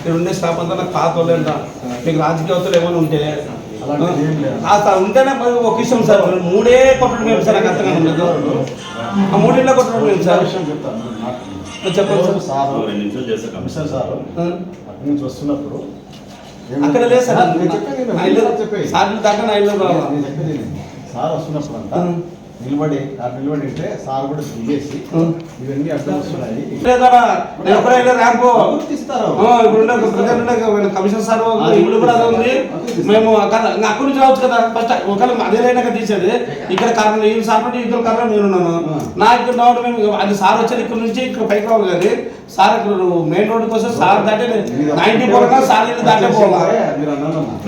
ఇక్కడ ఉండే స్టాఫ్ అంతా నాకు పాత వాళ్ళంట మీకు రాజకీయ అవతలు ఏమైనా ఉంటే అలాంటిది ఏం లేదు. ఆ సార్ ఉంటేనే మరి ఒక విషయం సార్ మరి మూడే కొట్టడం మేము సార్ నాకు అర్థం ఉండదు ఆ మూడింట్లో కొట్టడం మేము సార్ విషయం చెప్తాను చెప్పండి సార్. సార్ రెండు నిమిషాలు చేస్తా కమిషనర్ సార్? అక్కడి నుంచి వస్తున్నప్పుడు అక్కడ లేదు సార్ నేను నేను. సార్ దాకా నా ఇల్లు రావాలా నేను చెప్పేది విను. సార్ వస్తున్నప్పుడు అంతా. నిలబడి ఆ నిలబడి ఉంటే సార్ కూడా దిగేసి. ఇవన్నీ వస్తున్నాయి. ఇప్పుడు కమిషన్ సార్ ఇల్లు కూడా అదే ఉంది. మేము అక్కడి నుంచి రావచ్చు కదా. ఫస్ట్ ఒకవేళ అదే లైన్ తీసేది. ఇక్కడ కారణం ఈ సార్ నుండి ఇద్దరు కారణం నేను ఉన్నాను. నా ఇక్కడ రావడం మేము అది సార్ వచ్చేది ఇక్కడ నుంచి ఇక్కడ పైకి రావాలి కానీ సార్ ఇక్కడ మెయిన్ రోడ్ కోసం సార్ దాటే నైన్టీ పోగా సార్ ఇల్లు దాటే పోవాలి.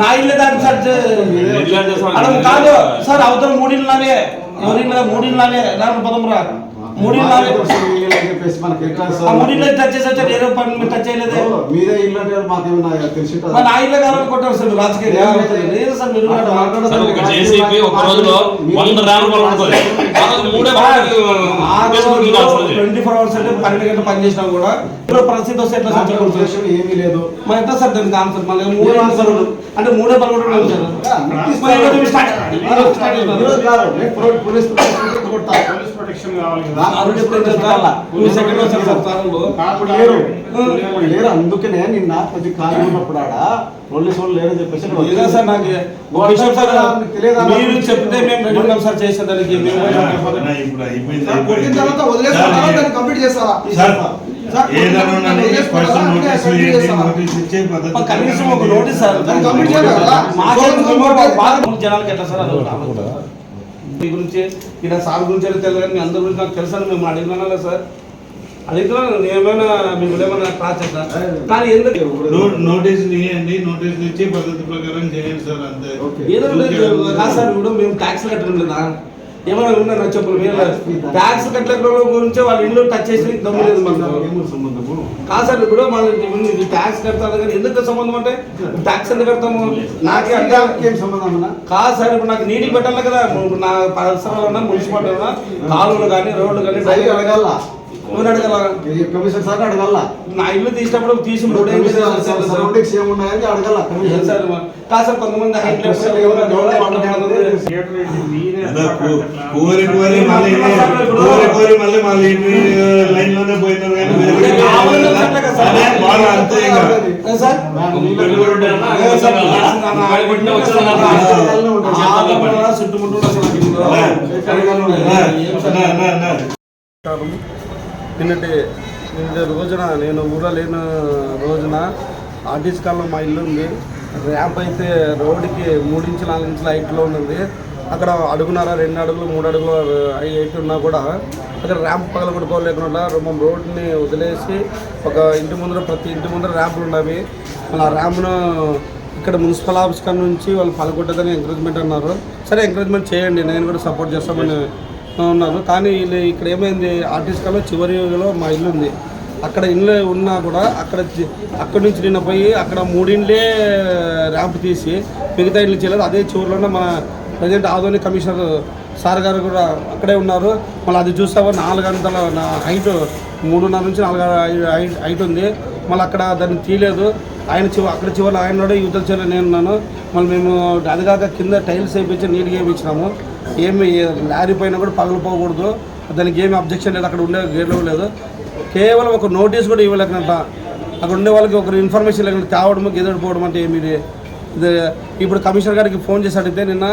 నా ఇల్లు దాటి సార్ ఇల్లు కాదు. సార్ అవతల మూడిళ్ళనే ఎవరిళ్ళ మూడిళ్ళనే రాను పదం రా మూడిళ్ళనే చెప్పేసి మనకి టచ్ చేసి వచ్చారు ఏదో పని మీరు టచ్ చేయలేదే. మీదే ఇల్లు అంటే మాకేమన్నా తెలిసి ఉంటుందా? మరి నా ఇల్లు కావాలని కొట్టారు సార్ రాజకీయ లేదు సార్ మీరు కూడా ఒక రోజులో వంద ట్వంటీ ఫోర్ అవర్స్ అంటే పన్నెండు గంటలు పని చేసినా కూడా ఇప్పుడు పరిస్థితి వస్తే ఎట్లా సార్ నాకు చెప్పండి సార్? ఉద్దేశం ఏమీ లేదు. మరి ఎట్లా సార్ దానికి ఆన్సర్ మళ్ళీ మూడే పలుకుడు అంటే మూడే సార్. మరి మీరు స్టార్ట్ స్టార్ట్ ప్రొటెక్షన్ కావాలి కదా లేరు అందుకనే నిన్న కొద్ది ఖాళీ ఉన్నప్పుడు ఆడ పోలీసు వాళ్ళు లేరని చెప్పేసి లేదా సార్ నాకు తెలియదా? మీరు చెప్తే మేము రెడీ ఉన్నాం సార్ సార్, కొట్టిన తర్వాత వదిలేసుకుంటారా దాన్ని కంప్లీట్ చేస్తారా కనీసం ఒక నోటీస్ సార్ జనాలకి ఎట్లా సార్ అది. మీ గురించి ఈయన సార్ గురించి తెలియదు కానీ మీ అందరి గురించి నాకు తెలుసని మేము అడిగినా సార్. నేను ఏమైనా మీకు ఏమైనా చేస్తా? కానీ ఎందుకు? నోటీస్ ఇవ్వండి నోటీస్ ఇచ్చే పద్ధతి ప్రకారం చేయండి సార్ అంతే. ఏదో కాదు సార్ ఇప్పుడు మేము ట్యాక్స్ కట్టడం లేదా ఏమైనా ఉన్నా నాకు చెప్పు మీరు ట్యాక్స్ కట్టడం గురించి వాళ్ళ ఇల్లు టచ్ చేసి దమ్ము లేదు మనకు. సంబంధము? కాదు సార్ ఇప్పుడు మన ట్యాక్స్ కడతారు కానీ ఎందుకు సంబంధం అంటే? ట్యాక్స్ ఎందుకు కడతాము? నాకే అంటే ఏం సంబంధం కాదు సార్ ఇప్పుడు నాకు నీటికి పెట్టాలి కదా నా పరిసరాలు ఉన్నా మున్సిపాలిటీ ఉన్నా కాలువలు కానీ రోడ్లు కానీ సైడ్ అడగాల? ఎవరు అడగాల? కమిషన్ సార్ అడగాల? నా ఇల్లు తీసినప్పుడు తీసి మూడే సరౌండింగ్స్ ఏమున్నాయని అడగాల ఏం కమిషన్ సార్. కాదు సార్ కొంతమంది. కోరి కోరి మళ్ళీ కోరి కోరి మళ్ళీ మళ్ళీ లైన్లోనే పోయినారు చుట్టుముట్టు నిన్నటి నిన్నటి రోజున నేను ఊళ్ళో లేని రోజున ఆర్టీసీ కాలంలో మా ఇల్లు ఉంది. ర్యాంప్ అయితే రోడ్డుకి మూడించి నాలుగు ఇంచుల హైట్లో ఉంది అక్కడ అడుగున్నర రెండు అడుగులు మూడు అడుగులు హైట్ ఉన్నా కూడా అక్కడ ర్యాంప్ పగలగొట్టుకోలేకుండా మనం రోడ్ని వదిలేసి ఒక ఇంటి ముందర ప్రతి ఇంటి ముందర ర్యాంపులు ఉన్నవి మళ్ళీ ఆ ర్యాంప్ను ఇక్కడ మున్సిపల్ ఆఫీస్ కాడ నుంచి వాళ్ళు పలకొట్టదని ఎంకరేజ్మెంట్ అన్నారు. సరే ఎంకరేజ్మెంట్ చేయండి. నేను కూడా సపోర్ట్ చేస్తామని ఉన్నారు. కానీ వీళ్ళు ఇక్కడ ఏమైంది? ఆర్టిస్ట్ చివరిలో మా ఇల్లు ఉంది. అక్కడ ఇల్లు ఉన్నా కూడా అక్కడ అక్కడి నుంచి నిన్న పోయి అక్కడ మూడిండ్లే ర్యాంప్ తీసి మిగతా ఇల్లు చేయలేదు. అదే చివరిలోనే మన ప్రజెంట్ ఆదోని కమిషనర్ సార్ గారు కూడా అక్కడే ఉన్నారు. మళ్ళీ అది చూస్తావా నాలుగు గంటల నా హైట్ మూడున్నర నుంచి నాలుగు హైట్ హైట్ ఉంది. మళ్ళీ అక్కడ దాన్ని తీయలేదు. ఆయన చివ అక్కడ చివరి ఆయన కూడా యుద్ధ నేను ఉన్నాను. మళ్ళీ మేము అది కాక కింద టైల్స్ వేయించి నీట్గా వేయించినాము. ఏమి లారీ పైన కూడా పగలిపోకూడదు దానికి ఏమి అబ్జెక్షన్ లేదు. అక్కడ ఉండే గేట్లో లేదు. కేవలం ఒక నోటీస్ కూడా ఇవ్వలేకనంట అక్కడ ఉండే వాళ్ళకి ఒక ఇన్ఫర్మేషన్ లేకుండా తేవడం గెదడిపోవడం అంటే ఏమి ఇది? ఇది ఇప్పుడు కమిషనర్ గారికి ఫోన్ చేసి అడిగితే నిన్న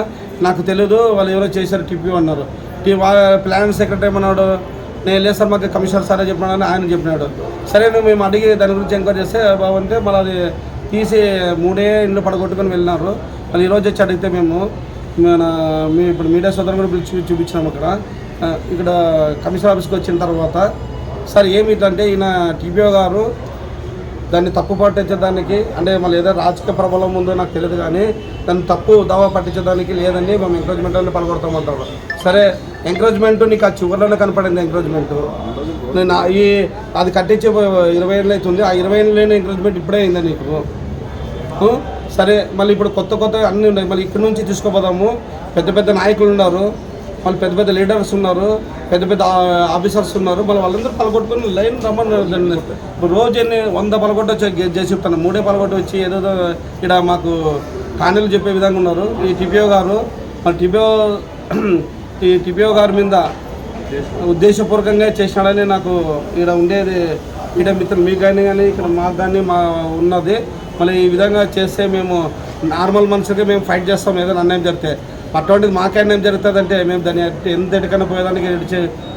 నాకు తెలియదు వాళ్ళు ఎవరో చేశారు టిప్పి అన్నారు. టీ ప్లాన్ సెక్రటరీ అన్నాడు నేను లేదు సార్ మాకు కమిషనర్ సారే చెప్పినాడని ఆయన చెప్పినాడు. సరే నువ్వు మేము అడిగి దాని గురించి ఎంక్వైరీ చేస్తే బాగుంటే మళ్ళీ అది తీసి మూడే ఇండ్లు పడగొట్టుకొని వెళ్ళినారు. మళ్ళీ ఈరోజు వచ్చి అడిగితే మేము మన మీ ఇప్పుడు మీడియా సోదరులు కూడా పిలిచి చూపించినాము అక్కడ. ఇక్కడ కమిషనర్ ఆఫీస్కి వచ్చిన తర్వాత సార్ ఏమిటంటే ఈయన టీపీఓ గారు దాన్ని తప్పు పట్టించడానికి అంటే మళ్ళీ ఏదో రాజకీయ ప్రబలం ఉందో నాకు తెలియదు కానీ దాన్ని తప్పు దావా పట్టించడానికి లేదని మేము ఎంకరేజ్మెంట్ అని పలకొడతామంటారు సరే ఎంకరేజ్మెంట్ నీకు ఆ చివరిలోనే కనపడింది ఎంకరేజ్మెంట్ నేను ఈ అది కట్టించే ఇరవై ఏళ్ళు అవుతుంది ఆ ఇరవై ఏళ్ళు లేని ఎంకరేజ్మెంట్ ఇప్పుడే అయిందా నీకు? సరే మళ్ళీ ఇప్పుడు కొత్త కొత్త అన్నీ ఉన్నాయి. మళ్ళీ ఇక్కడ నుంచి తీసుకోపోదాము. పెద్ద పెద్ద నాయకులు ఉన్నారు. వాళ్ళు పెద్ద పెద్ద లీడర్స్ ఉన్నారు. పెద్ద పెద్ద ఆఫీసర్స్ ఉన్నారు. మళ్ళీ వాళ్ళందరూ పలగొట్టుకుని లైన్ రమ్మని రోజు ఎన్ని వంద పలగొట్టు వచ్చి చేసి చెప్తాను. మూడే పలగొట్టు వచ్చి ఏదో ఇక్కడ మాకు కాణీలు చెప్పే విధంగా ఉన్నారు. ఈ టిపిఓ గారు మన టిపిఓ ఈ టిపిఓ గారి మీద ఉద్దేశపూర్వకంగా చేసినాడని నాకు ఇక్కడ ఉండేది. ఇక్కడ మిత్రులు మీకు కానీ కానీ ఇక్కడ మాకు కానీ మా ఉన్నది. మళ్ళీ ఈ విధంగా చేస్తే మేము నార్మల్ మనుషులకి మేము ఫైట్ చేస్తాం ఏదైనా అన్యాయం జరిగితే. అటువంటిది మాకే అన్యాయం జరుగుతుంది అంటే మేము దాన్ని ఎంతటికైనా పోయేదానికి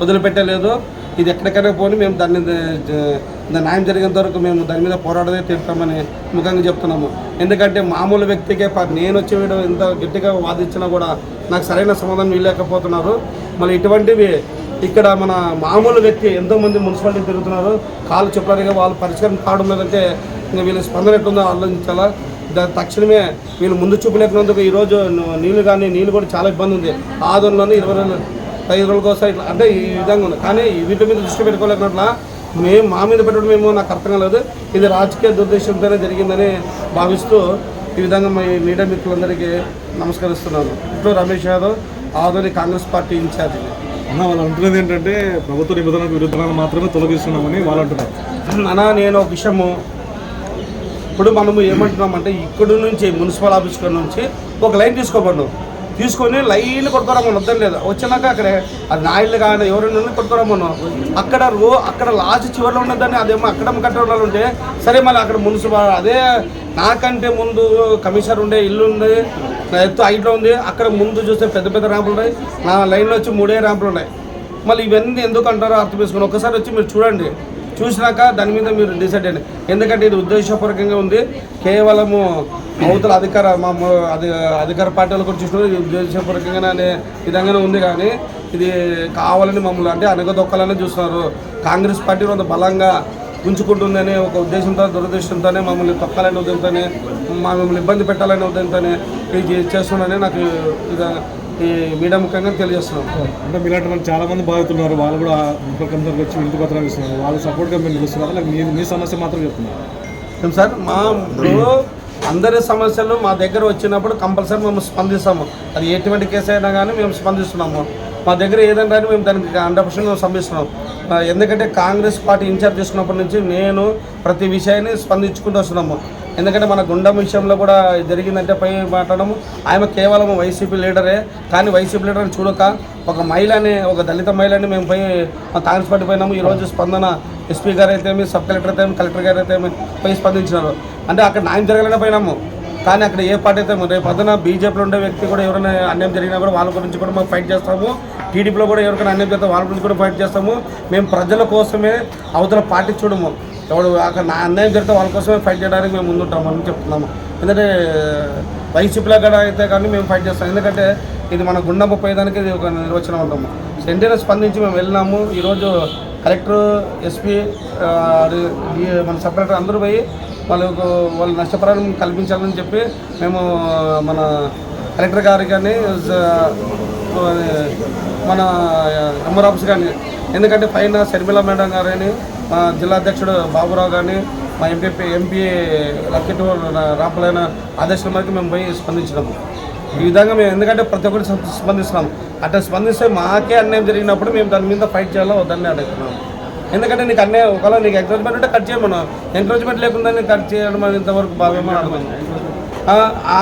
వదిలిపెట్టలేదు. ఇది ఎక్కడికైనా పోని మేము దాన్ని న్యాయం జరిగేంత వరకు మేము దాని మీద పోరాడదే తీరుతామని ముఖంగా చెప్తున్నాము. ఎందుకంటే మామూలు వ్యక్తికే ప- నేను వచ్చి వీడు ఇంత గట్టిగా వాదించినా కూడా నాకు సరైన సమాధానం ఇవ్వలేకపోతున్నారు మళ్ళీ ఇటువంటివి ఇక్కడ మన మామూలు వ్యక్తి ఎంతోమంది మున్సిపాలిటీ తిరుగుతున్నారు. కాలు చెప్పడానికి వాళ్ళు పరిష్కారం కావడం లేదంటే ఇంకా వీళ్ళ స్పందన ఎట్లుందో ఆలోచించాలా? దాని తక్షణమే వీళ్ళు ముందు చూపలేకున్నందుకు ఈరోజు ను- నీళ్ళు కానీ నీళ్ళు కూడా చాలా ఇబ్బంది ఉంది. ఆదంలోనే ఇరవై రోజులు ఐదు రోజులకు వస్తాయి ఇట్లా అంటే ఈ విధంగా ఉంది. కానీ వీటి మీద దృష్టి పెట్టుకోలేకున్నట్ల మేము మా మీద పెట్టడం మేము నాకు అర్థం కాలేదు. ఇది రాజకీయ దుర్దేశంతోనే జరిగిందని భావిస్తూ ఈ విధంగా మా మీడియా మిత్రులందరికీ నమస్కరిస్తున్నాను. ఇట్లు రమేష్ యాదవ్ ఆదోని కాంగ్రెస్ పార్టీ ఇన్ఛార్జ్. అన్న వాళ్ళు అంటున్నది ఏంటంటే ప్రభుత్వ నిబంధనలకు విరుద్ధంగా మాత్రమే తొలగిస్తున్నామని వాళ్ళు అంటున్నారు. అన్నా నేను ఒక విషయము ఇప్పుడు మనము ఏమంటున్నామంటే ఇక్కడ నుంచి మున్సిపల్ ఆఫీస్ కాడ నుంచి ఒక లైన్ తీసుకోబడ్డు తీసుకొని లైన్ కొట్టుకోరమ్మను వద్దని లేదు. వచ్చినాక అక్కడే అది నాయుళ్ళు కానీ ఎవరైనా కొట్టుకోరమ్మను అక్కడ రో అక్కడ లాస్ట్ చివరిలో ఉన్నదాన్ని అదేమో అక్కడ కట్టడాలు ఉంటే సరే మళ్ళీ అక్కడ మున్సిపల్ అదే నాకంటే ముందు కమిషనర్ ఉండే ఇల్లు ఉంది నా ఎత్తు హైట్లో ఉంది అక్కడ ముందు చూస్తే పెద్ద పెద్ద ర్యాంపులు ఉన్నాయి. నా లైన్లో వచ్చి మూడే ర్యాంపులు ఉన్నాయి. మళ్ళీ ఇవన్నీ ఎందుకు అంటారో అర్థం చేసుకుని ఒకసారి వచ్చి మీరు చూడండి. చూసినాక దాని మీద మీరు డిసైడ్ అయ్యండి ఎందుకంటే ఇది ఉద్దేశపూర్వకంగా ఉంది. కేవలము అవతల అధికార మా మా అధికార పార్టీలు కూడా చూసినప్పుడు ఇది ఉద్దేశపూర్వకంగా అనే విధంగానే ఉంది కానీ ఇది కావాలని మమ్మల్ని అంటే అనగదొక్కలనే చూస్తున్నారు. కాంగ్రెస్ పార్టీ కొంత బలంగా ఉంచుకుంటుందని ఒక ఉద్దేశంతో దురదృష్టంతోనే మమ్మల్ని తొక్కాలనే ఉద్దేశంతోనే మమ్మల్ని ఇబ్బంది పెట్టాలనే ఉద్దేశంతోనే ఇది చేస్తున్నానని నాకు ఇది ఈ మీడియా ముఖ్యంగా తెలియజేస్తున్నాం. అంటే మీలాంటి వాళ్ళు చాలా మంది బాధితున్నారు. వాళ్ళు కూడా ముఖ్యమంత్రికి వచ్చి వినతి పత్రాలు ఇస్తున్నారు వాళ్ళు సపోర్ట్గా మీరు నిలుస్తున్నారు. లేక మీ మీ సమస్య మాత్రం చెప్తున్నారు సార్ మా అందరి సమస్యలు మా దగ్గర వచ్చినప్పుడు కంపల్సరీ మేము స్పందిస్తాము. అది ఎటువంటి కేసు అయినా కానీ మేము స్పందిస్తున్నాము. మా దగ్గర ఏదైనా కానీ మేము దానికి హండ్రెడ్ పర్సెంట్ స్పందిస్తున్నాం. ఎందుకంటే కాంగ్రెస్ పార్టీ ఇన్ఛార్జ్ చేసుకున్నప్పటి నుంచి నేను ప్రతి విషయాన్ని స్పందించుకుంటూ వస్తున్నాము. ఎందుకంటే మన గుండం విషయంలో కూడా జరిగిందంటే పై మాట్లాడము. ఆమె కేవలం వైసీపీ లీడరే కానీ వైసీపీ లీడర్ని చూడక ఒక మహిళని ఒక దళిత మహిళని మేము పోయి కాంగ్రెస్ పార్టీ పోయినాము ఈరోజు స్పందన ఎస్పీ గారు అయితే సబ్ కలెక్టర్ అయితే కలెక్టర్ గారు అయితే పోయి స్పందించినారు. అంటే అక్కడ న్యాయం జరగాలనే పోయినాము. కానీ అక్కడ ఏ పార్టీ అయితే రేపు పొద్దున బీజేపీలో ఉండే వ్యక్తి కూడా ఎవరైనా అన్యాయం జరిగినా కూడా వాళ్ళ గురించి కూడా మేము ఫైట్ చేస్తాము. టీడీపీలో కూడా ఎవరికైనా అన్యాయం చేస్తే వాళ్ళ గురించి కూడా ఫైట్ చేస్తాము. మేము ప్రజల కోసమే అవతల పార్టీ చూడము. ఎవడు అక్కడ నా అన్యాయం జరిగితే వాళ్ళ కోసమే ఫైట్ చేయడానికి మేము ముందుంటామని చెప్తున్నాము. ఎందుకంటే వైసీపీలో కూడా అయితే కానీ మేము ఫైట్ చేస్తాం. ఎందుకంటే ఇది మన గుండమ్మ పోయేదానికి ఇది ఒక నిర్వచనం ఉంటాము వెంటనే స్పందించి మేము వెళ్ళినాము. ఈరోజు కలెక్టర్ ఎస్పీ మన సపరేటర్ అందరూ పోయి వాళ్ళకు వాళ్ళు నష్టపరిహారం కల్పించాలని చెప్పి మేము మన కలెక్టర్ గారు కానీ మన ఎంఆర్ ఆఫీస్ కానీ ఎందుకంటే పైన షర్మిల మేడం గారు కానీ మా జిల్లా అధ్యక్షుడు బాబురావు కానీ మా ఎంపీ ఎంపీ లక్కెట్ రాపలైన ఆదేశాల మేరకు మేము పోయి స్పందించినాము ఈ విధంగా మేము ఎందుకంటే ప్రతి ఒక్కటి స్పందిస్తున్నాం. అట్లా స్పందిస్తే మాకే అన్యాయం జరిగినప్పుడు మేము దాని మీద ఫైట్ చేయాలో దాన్ని అడుగుతున్నాము ఎందుకంటే నీకు అన్యాయం ఒకవేళ నీకు ఎంకరేజ్మెంట్ ఉంటే కట్ చేయమను. ఎంకరేజ్మెంట్ లేకుండా నేను కట్ చేయడం అనేది ఇంతవరకు బాగా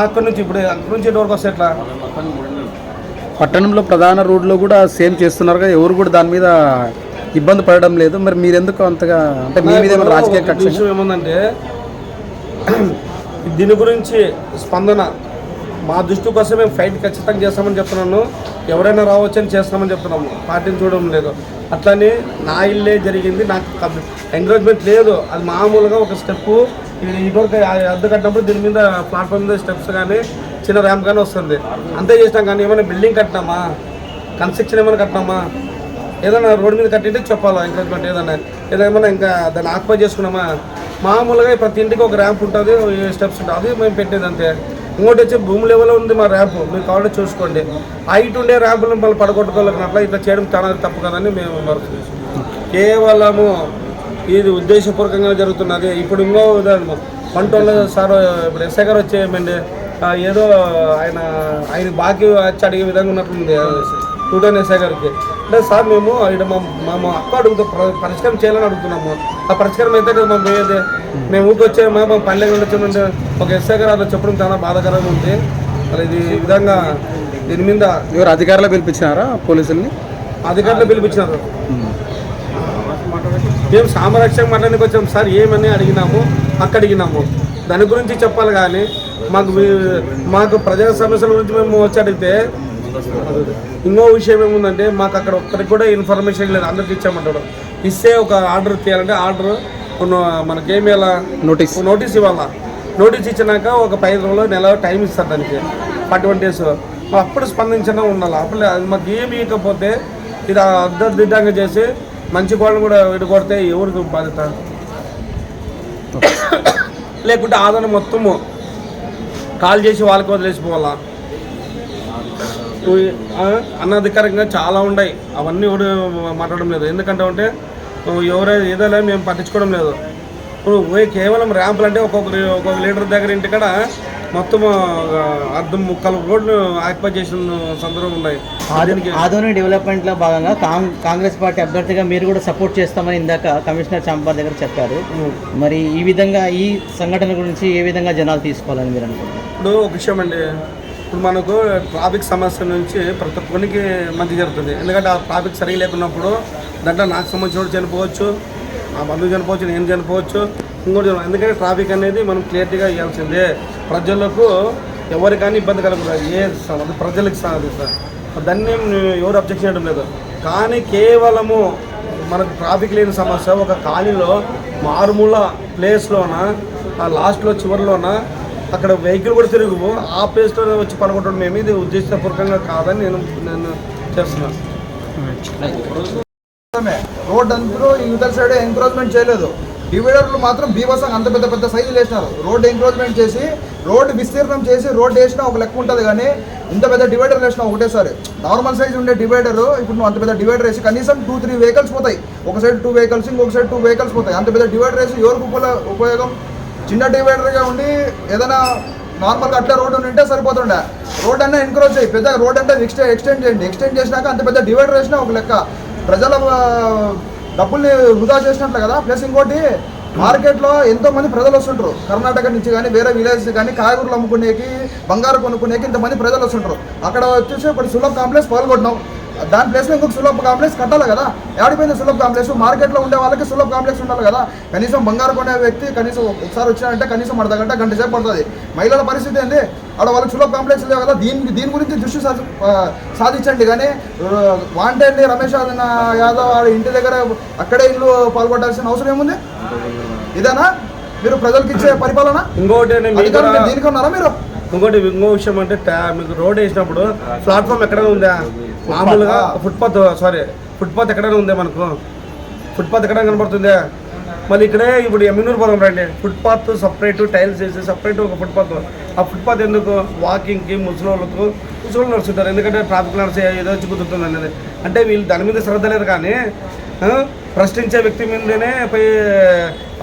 అక్కడి నుంచి ఇప్పుడు అక్కడి నుంచి ఇటు వరకు వస్తే ఎట్లా? పట్టణంలో ప్రధాన రోడ్లో కూడా సేమ్ చేస్తున్నారు కదా ఎవరు కూడా దాని మీద ఇబ్బంది పడడం లేదు. మరి మీరెందుకు అంతగా అంటే మీ మీద రాజకీయ విషయం ఏముందంటే దీని గురించి స్పందన మా దృష్టి కోసం మేము ఫైట్ ఖచ్చితంగా చేస్తామని చెప్తున్నాను. ఎవరైనా రావచ్చని చేస్తామని చెప్తున్నాము. పార్టీని చూడడం లేదు. అట్లానే నా ఇల్లే జరిగింది నాకు ఎంకరేజ్మెంట్ లేదు. అది మామూలుగా ఒక స్టెప్ ఇటువరకు అద్దె కట్టినప్పుడు దీని మీద ప్లాట్ఫామ్ మీద స్టెప్స్ కానీ చిన్న ర్యాంప్ కానీ వస్తుంది. అంతే చేసినాం కానీ ఏమైనా బిల్డింగ్ కట్టినామా? కన్స్ట్రక్షన్ ఏమైనా కట్టినామా? ఏదైనా రోడ్డు మీద కట్టింటే చెప్పాలా ఎంకరేజ్మెంట్ ఏదైనా? ఏదైనా ఇంకా దాన్ని ఆక్యుపై చేసుకున్నామా? మామూలుగా ప్రతి ఇంటికి ఒక ర్యాంప్ ఉంటుంది స్టెప్స్ ఉంటుంది. అది మేము పెట్టేది అంతే. ఇంకోటి వచ్చి భూమి లెవెల్లో ఉంది మా ర్యాంప్ మీరు కావాలంటే చూసుకోండి. హైట్ ఉండే ర్యాంపులను మళ్ళీ పడగొట్టుకోలేకున్నట్ల ఇట్లా చేయడం చాలా తప్పు కదని మేము మరుతుంది కేవలము ఇది ఉద్దేశపూర్వకంగా జరుగుతున్నది. ఇప్పుడు ఇంకో ఉదాహరణ పంటోళ్ళ సార్ ఇప్పుడు ఎస్ఐ గారు వచ్చేయమండి. ఏదో ఆయన ఆయన బాకీ వచ్చి అడిగే విధంగా ఉన్నట్లుంది. టూటన్ ఎస్ఐ గారికి. అంటే సార్ మేము ఇక్కడ మా మా అక్క అడుగుతాం ప్ర- పరిష్కారం చేయాలని అడుగుతున్నాము. ఆ పరిష్కారం అయితే మేము పోయేది. మేము ఊరికి వచ్చే మా పల్లె ఉండొచ్చు ఒక ఎస్ఐ గారు అలా చెప్పడం చాలా బాధాకరంగా ఉంది. మరి ఇది ఈ విధంగా దీని మీద ఎవరు అధికారులు పిలిపించినారా పోలీసుల్ని? అధికారులు పిలిపించినారు. మేము సామరస్యం మాట్లాడానికి వచ్చాం. సార్ ఏమని అడిగినాము? అక్క అడిగినాము దాని గురించి చెప్పాలి కానీ మాకు మాకు ప్రజా సమస్యల గురించి మేము వచ్చి అడిగితే ఇంకో విషయం ఏముందంటే మాకు అక్కడ ఒక్కరికి కూడా ఇన్ఫర్మేషన్ లేదు. అందరికి ఇచ్చామంటాడు ఇస్తే ఒక ఆర్డర్ తీయాలంటే ఆర్డర్ మనకేమి ఎలా నోటీస్ నోటీస్ ఇవ్వాలా? నోటీస్ ఇచ్చినాక ఒక పది రోజులు నెల టైం ఇస్తారు దానికి. ఫార్టీ డేస్ అప్పుడు స్పందించడం ఉండాలి. అప్పుడు అది మాకు ఏమి ఇవ్వకపోతే ఇది అర్ధదిడ్డంగా చేసి మంచి కోళ్ళని కూడా విడగొడితే ఎవరికి బాధ్యత? లేకుంటే ఆదరణ మొత్తము కాల్ చేసి వాళ్ళకి వదిలేసిపోవాలా? అనధికారికంగా చాలా ఉన్నాయి అవన్నీ కూడా మాట్లాడడం లేదు. ఎందుకంటే అంటే ఎవరైనా ఏదైనా మేము పట్టించుకోవడం లేదు. ఇప్పుడు పోయి కేవలం ర్యాంపులు అంటే ఒక్కొక్కరి ఒక్కొక్క లీటర్ దగ్గర ఇంటికాడ మొత్తం ఆ, అర్ధం ముక్కలు రోడ్లు ఆక్యుపై చేసిన సందర్భం ఉన్నాయి. ఆధునిక డెవలప్మెంట్లో భాగంగా కాంగ్- కాంగ్రెస్ పార్టీ అభ్యర్థిగా మీరు కూడా సపోర్ట్ చేస్తామని ఇందాక కమిషనర్ చాంబార్ దగ్గర చెప్పారు. మరి ఈ విధంగా ఈ సంఘటన గురించి ఏ విధంగా జనాలు తీసుకోవాలని మీరు అనుకుంటున్నారు? ఇప్పుడు ఒక విషయం అండి. ఇప్పుడు మనకు ట్రాఫిక్ సమస్య నుంచి ప్రతి ఒక్కరికి మంచి జరుగుతుంది. ఎందుకంటే ఆ ట్రాఫిక్ సరిగా లేకున్నప్పుడు దాంట్లో నాకు సంబంధించిన చనిపోవచ్చు ఆ బంధువు చనిపోవచ్చు నేను చనిపోవచ్చు ఇంకోటి చనిపో- ఎందుకంటే ట్రాఫిక్ అనేది మనం క్లియర్గా ఇవ్వాల్సిందే. ప్రజలకు ఎవరికైనా ఇబ్బంది కలగకూడదు. ఏ అది ప్రజలకు సాధి సార్. దాన్ని ఎవరు అబ్జెక్షన్ చేయడం లేదు. కానీ కేవలము మనకు ట్రాఫిక్ లేని సమస్య ఒక ఖాళీలో మారుమూల ప్లేస్లోన ఆ లాస్ట్లో చివరిలోన అక్కడ వెహికల్ కూడా తిరుగు ఆ ప్లేస్లో వచ్చి పడుకోవడం మేము. ఇది ఉద్దేశపూర్వకంగా కాదని నేను నేను చేస్తున్నాను. రోడ్ అందరూ యువతల సైడ్ ఎంక్రోచ్మెంట్ చేయలేదు. డివైడర్లు మాత్రం బీభత్సంగా అంత పెద్ద పెద్ద సైజులు వేసినారు రోడ్ ఎంక్రోచ్మెంట్ చేసి రోడ్డు విస్తీర్ణం చేసి రోడ్ వేసినా ఒక లెక్క ఉంటుంది కానీ ఇంత పెద్ద డివైడర్ వేసినా ఒకటేసారి. నార్మల్ సైజ్ ఉండే డివైడర్ ఇప్పుడు నువ్వు అంత పెద్ద డివైడర్ వేసి కనీసం టూ త్రీ వెహికల్స్ పోతాయి. ఒక సైడ్ టూ వెహికల్స్ ఇంకొక సైడ్ టూ వెహికల్స్ పోతాయి. అంత పెద్ద డివైడర్ వేసి ఎవరికి ఉపయోగం? చిన్న డివైడర్గా ఉండి ఏదైనా నార్మల్గా అట్లా రోడ్ ఉంటే సరిపోతుండే. రోడ్ అన్నా ఎన్క్రోచ్ అయ్యి పెద్ద రోడ్ అంటే ఎక్స్టెండ్ ఎక్స్టెండ్ చేయండి. ఎక్స్టెండ్ చేసినాక అంత పెద్ద డివైడర్ వేసినా ఒక లెక్క. ప్రజల డబ్బుల్ని వృధా చేసినట్లు కదా. ప్లస్ ఇంకోటి మార్కెట్లో ఎంతో మంది ప్రజలు వస్తుంటారు. కర్ణాటక నుంచి కానీ వేరే విలేజ్ కానీ కాయగూరలు అమ్ముకునేకి బంగారు కొనుక్కునేకి ఇంతమంది ప్రజలు వస్తుంటారు. అక్కడ వచ్చేసి ఇప్పుడు సులభ కాంప్లెక్స్ పాల్గొంటున్నాం. దాని ప్లేస్లో ఇంకొక సులభ కాంప్లెక్స్ కట్టాలి కదా. ఏడిపోయింది సులభ కాంప్లెక్స్ మార్కెట్లో ఉండే వాళ్ళకి సులభ కాంప్లెక్స్ ఉండాలి కదా. కనీసం బంగారు కొనే వ్యక్తి కనీసం ఒకసారి వచ్చినాడంటే కనీసం అర్ధ గంట గంట సేపు పడుతుంది. మహిళల పరిస్థితి ఏంది? ఆడ వాళ్ళకి సులభ కాంప్లెక్స్ లేవు కదా. దీని దీని గురించి దృష్టి సాధించండి కానీ వాంటెడ్లీ రమేష్ యాదవ్ వాడి ఇంటి దగ్గర అక్కడే ఇల్లు పాల్గొట్టాల్సిన అవసరం ఏముంది? ఇదేనా? మీరు ప్రజలకు ఇచ్చే పరిపాలన? ఇంకోటి దీనికి ఉన్నారా మీరు? ఇంకోటి ఇంకో విషయం అంటే మీకు రోడ్ వేసినప్పుడు ప్లాట్ఫామ్ ఎక్కడైనా ఉందా? మామూలుగా ఫుట్పాత్ సారీ ఫుట్పాత్ ఎక్కడైనా ఉందా మనకు? ఫుట్పాత్ ఎక్కడ కనబడుతుందా? మళ్ళీ ఇక్కడే ఇప్పుడు ఎమ్మినూరు పోదాం రండి. ఫుట్పాత్ సపరేట్ టైల్స్ వేసి సపరేట్ ఒక ఫుట్పాత్. ఆ ఫుట్పాత్ ఎందుకు? వాకింగ్కి ముసలోళ్ళకు ముసలోళ్ళు నడుస్తుంటారు. ఎందుకంటే ట్రాఫిక్ నడిచే ఏదో వచ్చి కుదురుతుంది అనేది. అంటే వీళ్ళు దాని మీద శ్రద్ధ లేదు కానీ ప్రశ్నించే వ్యక్తి మీదనే పోయి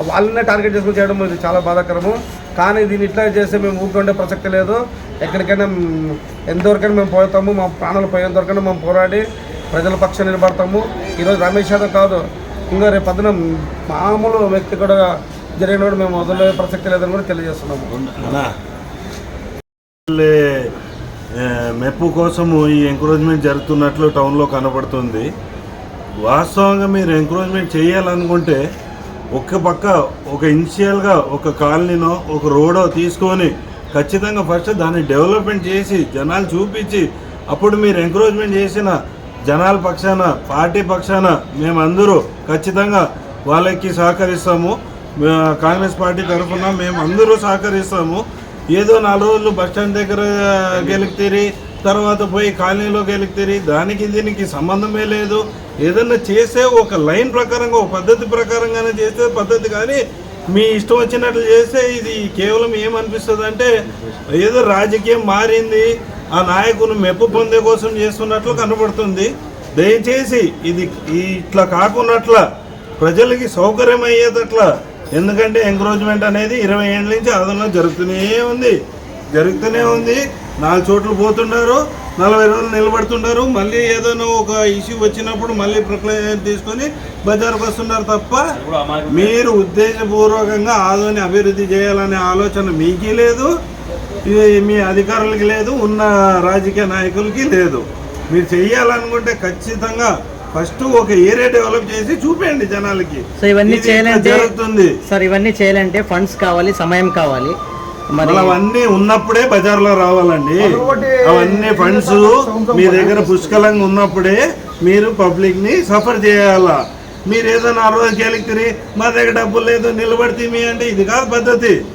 వాళ్ళనే టార్గెట్ చేసుకుని చేయడం ఇది చాలా బాధాకరము. కానీ దీన్ని ఇట్లా చేస్తే మేము ఊరుకుండే ప్రసక్తి లేదు. ఎక్కడికైనా ఎంతవరకైనా మేము పోతాము మా ప్రాణాలు పోయేంతవరకైనా మేము పోరాడి ప్రజల పక్షం నిలబడతాము. ఈరోజు రమేష్ యాదవ్ కాదు ఇంకా రేపు పొద్దున మామూలు వ్యక్తి కూడా జరిగిన కూడా మేము వదిలే ప్రసక్తి లేదని కూడా తెలియజేస్తున్నాము. మెప్పు కోసము ఈ ఎంకరేజ్మెంట్ జరుగుతున్నట్లు టౌన్లో కనబడుతుంది. వాస్తవంగా మీరు ఎంకరేజ్మెంట్ చేయాలనుకుంటే ఒక్క పక్క ఒక ఇనిషియల్గా ఒక కాలనీనో ఒక రోడో తీసుకొని ఖచ్చితంగా ఫస్ట్ దాన్ని డెవలప్మెంట్ చేసి జనాలు చూపించి అప్పుడు మీరు ఎంకరేజ్మెంట్ చేసిన జనాల పక్షాన పార్టీ పక్షాన మేమందరూ ఖచ్చితంగా వాళ్ళకి సహకరిస్తాము. కాంగ్రెస్ పార్టీ తరఫున మేము అందరూ సహకరిస్తాము. ఏదో నాలుగు రోజులు బస్ స్టాండ్ దగ్గర గెలికితేరి తర్వాత పోయి కాలనీలో గెలికితేరి దానికి దీనికి సంబంధమే లేదు. ఏదన్నా చేసే ఒక లైన్ ప్రకారంగా ఒక పద్ధతి ప్రకారంగానే చేస్తే పద్ధతి కానీ మీ ఇష్టం వచ్చినట్లు చేస్తే ఇది కేవలం ఏమనిపిస్తుంది అంటే ఏదో రాజకీయం మారింది ఆ నాయకుని మెప్పు పొందే కోసం చేస్తున్నట్లు కనబడుతుంది దయచేసి ఇది ఇట్లా కాకున్నట్ల ప్రజలకి సౌకర్యం అయ్యేటట్ల ఎందుకంటే ఎంకరేజ్మెంట్ అనేది ఇరవై ఏళ్ళ నుంచి ఆదరణ జరుగుతూనే ఉంది. జరుగుతూనే ఉంది. నాలుగు చోట్ల పోతున్నారు. నలభై రోజులు నిలబడుతున్నారు మళ్ళీ ఏదైనా ఒక ఇష్యూ వచ్చినప్పుడు మళ్ళీ ప్రొక్లైన్ తీసుకొని బజార్కి వస్తున్నారు తప్ప మీరు ఉద్దేశపూర్వకంగా ఆదోని అభివృద్ధి చేయాలనే ఆలోచన మీకీ లేదు. ఇది మీ అధికారులకి లేదు. ఉన్న రాజకీయ నాయకులకి లేదు. మీరు చెయ్యాలనుకుంటే ఖచ్చితంగా ఫస్ట్ ఒక ఏరియా డెవలప్ చేసి చూపండి జనాలకి. సో ఇవన్నీ చేయాలంటే జరుగుతుంది. సార్ ఇవన్నీ చేయాలంటే ఫండ్స్ కావాలి సమయం కావాలి. మరి అవన్నీ ఉన్నప్పుడే బజార్లో రావాలండి. అవన్నీ ఫండ్స్ మీ దగ్గర పుష్కలంగా ఉన్నప్పుడే మీరు పబ్లిక్ని సఫర్ చేయాలా? మీరు ఏదైనా ఆ రోజు తిరిగి మా దగ్గర డబ్బులు లేదు నిలబడితే మీ అంటే ఇది కాదు పద్ధతి.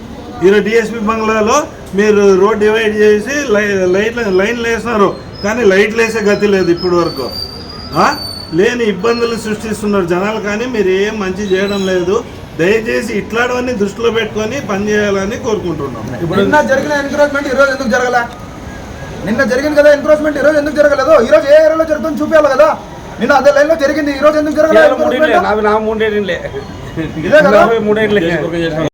ఈరోజు డిఎస్పి బంగ్లాలో మీరు రోడ్ డివైడ్ చేసి లై- లైట్ లైన్లు వేసినారు. కానీ లైట్లు వేసే గతి లేదు ఇప్పటి వరకు. ఆ? లేని ఇబ్బందులు సృష్టిస్తున్నారు జనాలు. కానీ మీరు ఏం మంచి చేయడం లేదు. దయచేసి ఇట్లాంటివన్నీ దృష్టిలో పెట్టుకొని పనిచేయాలని కోరుకుంటున్నాం. నిన్న జరిగిన ఎంక్రోచ్మెంట్ ఈ రోజు ఎందుకు జరగల? నిన్న జరిగింది కదా ఎంక్రోచ్మెంట్ ఈ రోజు ఎందుకు జరగలేదు? ఈ రోజు ఏ ఏరియాలో జరుగుతుంది చూపించాలి కదా. నిన్న అదే లైన్లో జరిగింది ఈ రోజు ఎందుకు జరగలేదు మూడేళ్ళే ఇదే కదా? మూడేళ్ళే.